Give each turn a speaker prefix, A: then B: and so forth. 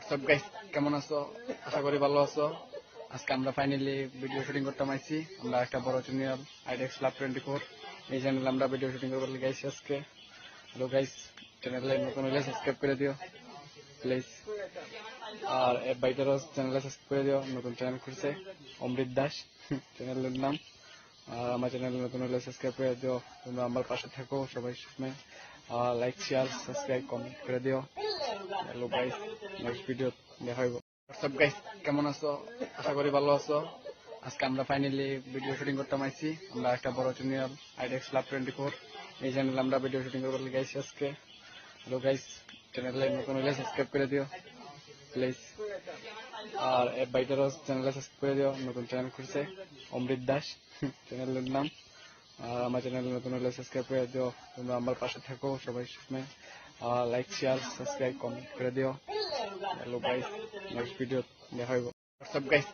A: WhatsApp guys কেমন আছো? আশা করি ভালো আছো। আজকে আমরা ফাইনালি ভিডিও শুটিং করতে আমরা একটা বড় আইডেক্স লাভ টোয়েন্টি ফোর এই চ্যানেলে আমরা ভিডিও শুটিং গাইছি আজকে। হ্যালো গাইস চ্যানেলে নতুন হলে সাবস্ক্রাইব করে দিও প্লিজ আর বাইটারও চ্যানেলে সাবস্ক্রাইব করে দিও, নতুন চ্যানেল খুলছে, অমৃত দাস চ্যানেলের নাম। আর আমার চ্যানেল নতুন হলে সাবস্ক্রাইব করে দিও, তোমরা আমার পাশে থাকো সবাই সময় লাইক শেয়ার সাবস্ক্রাইব কমেন্ট করে দিও। হ্যালো গাইস নেক্সট ভিডিও দেখা হইব হোয়াটসঅ্যাপ গাইস কেমন আছো? আশা করি ভালো আছো। আজকে আমরা ফাইনালি ভিডিও শুটিং করতে পারছি। আমরা একটা বড় চ্যানেল আইডেক্স লাভ টোয়েন্টি ফোর এই চ্যানেলে আমরা ভিডিও শুটিং করব গাইছি আজকে। হ্যালো গাইস চ্যানেলে নতুন হলে সাবস্ক্রাইব করে দিও প্লিজ আর এফ বাইটারও চ্যানেলে সাবস্ক্রাইব করে দিও। নতুন চ্যানেল খুলছে, অমৃত দাস চ্যানেলের নাম। আর আমার চ্যানেল নতুন হলে সাবস্ক্রাইব করে দিও। তোমরা আমার পাশে থাকো, সবাই সময় লাইক শ্বেয়াৰ ছাবস্ক্ৰাইব কমেণ্ট কৰি দিয়ক। নেক্সট ভিডিঅ'ত দেখা হোৱাটছআপ গাইজ